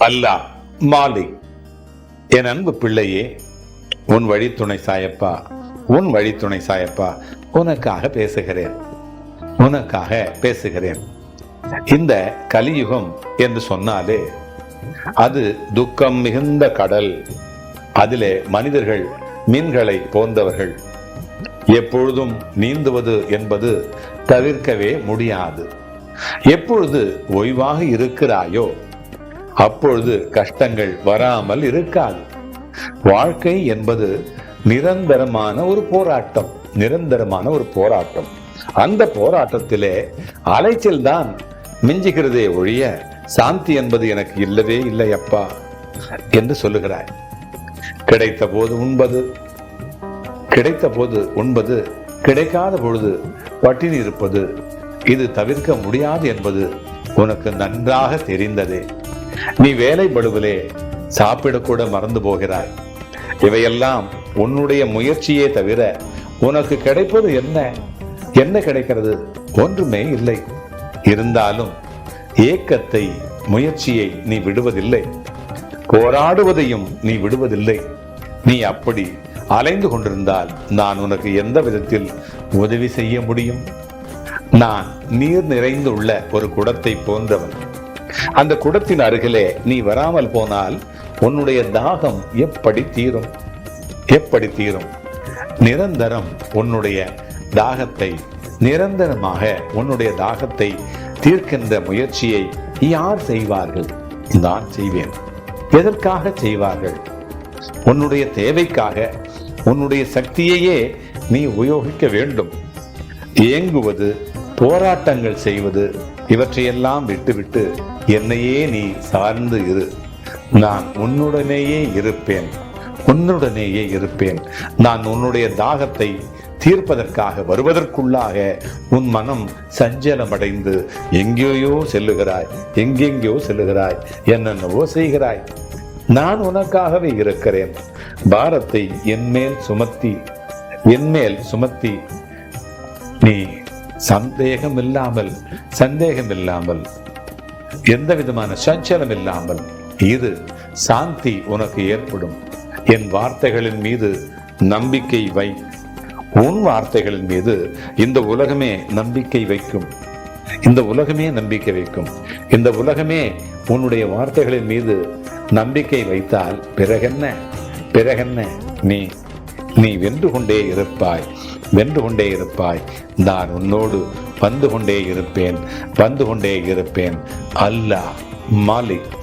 அல்லாஹ் மாலிக் என் அன்பு பிள்ளையே உன் வழித்துணை சாயப்பா உன் வழித்துணை சாயப்பா உனக்காக பேசுகிறேன் உனக்காக பேசுகிறேன். இந்த கலியுகம் என்று சொன்னாலே அது துக்கம் மிகுந்த கடல். அதிலே மனிதர்கள் மீன்களை போந்தவர்கள். எப்பொழுதும் நீந்துவது என்பது தவிர்க்கவே முடியாது. எப்பொழுது ஓய்வாக இருக்கிறாயோ அப்பொழுது கஷ்டங்கள் வராமல் இருக்காது. வாழ்க்கை என்பது நிரந்தரமான ஒரு போராட்டம் நிரந்தரமான ஒரு போராட்டம். அந்த போராட்டத்திலே அலைச்சல் தான் மிஞ்சுகிறதே ஒழிய சாந்தி என்பது எனக்கு இல்லவே இல்லை அப்பா என்று சொல்லுகிறாய். கிடைத்த போது உண்பது கிடைத்த போது உண்பது கிடைக்காத பொழுது பட்டினி இருப்பது இது தவிர்க்க முடியாது என்பது உனக்கு நன்றாக தெரிந்ததே. நீ வேலை சாப்பிடக்கூட மறந்து போகிறாய். இவையெல்லாம் உன்னுடைய முயற்சியே தவிர உனக்கு கிடைப்பது என்ன? என்ன கிடைக்கிறது? ஒன்றுமே இல்லை. இருந்தாலும் ஏக்கத்தை முயற்சியை நீ விடுவதில்லை. போராடுவதையும் நீ விடுவதில்லை. நீ அப்படி அலைந்து கொண்டிருந்தால் நான் உனக்கு எந்த விதத்தில் உதவி செய்ய முடியும்? நான் நீர் நிறைந்துள்ள ஒரு குடத்தை போன்றவன். அந்த குடத்தின் அருகிலே நீ வராமல் போனால் உன்னுடைய தாகம் எப்படி தீரும்? எப்படி தீரும்? நிரந்தரம் உன்னுடைய தாகத்தை நிரந்தரமாக உன்னுடைய தாகத்தை தீர்க்கின்ற முயற்சியை யார் செய்வார்கள்? நான் செய்வேன். எதற்காக செய்வார்கள்? உன்னுடைய தேவைக்காக உன்னுடைய சக்தியையே நீ உபயோகிக்க வேண்டும். ஏங்குவது போராட்டங்கள் செய்வது இவற்றையெல்லாம் விட்டுவிட்டு என்னையே நீ சார்ந்து இரு. நான் உன்னுடனேயே இருப்பேன். உன்னுடனேயே இருப்பேன். நான் உன்னுடைய தாகத்தை தீர்ப்பதற்காக வருவதற்குள்ளாக உன் மனம் சஞ்சலமடைந்து எங்கேயோ செல்லுகிறாய் எங்கெங்கேயோ செல்லுகிறாய் என்னென்னவோ செய்கிறாய். நான் உனக்காகவே இருக்கிறேன். பாரத்தை என்மேல் சுமத்தி என்மேல் சுமத்தி நீ சந்தேகம் இல்லாமல் சந்தேகம் இல்லாமல் எந்த விதமான சஞ்சலம் இல்லாமல் இது சாந்தி உனக்கு ஏற்படும். என் வார்த்தைகளின் மீது நம்பிக்கை வை. உன் வார்த்தைகளின் மீது இந்த உலகமே நம்பிக்கை வைக்கும். இந்த உலகமே நம்பிக்கை வைக்கும். இந்த உலகமே உன்னுடைய வார்த்தைகளின் மீது நம்பிக்கை வைத்தால் பிறகென்ன? பிறகென்ன நீ? நீ வென்று கொண்டே இருப்பாய் வென்று கொண்டே இருப்பாய். நான் உன்னோடு வந்து கொண்டே இருப்பேன் வந்து கொண்டே இருப்பேன். அல்லாஹ் மாலிக்.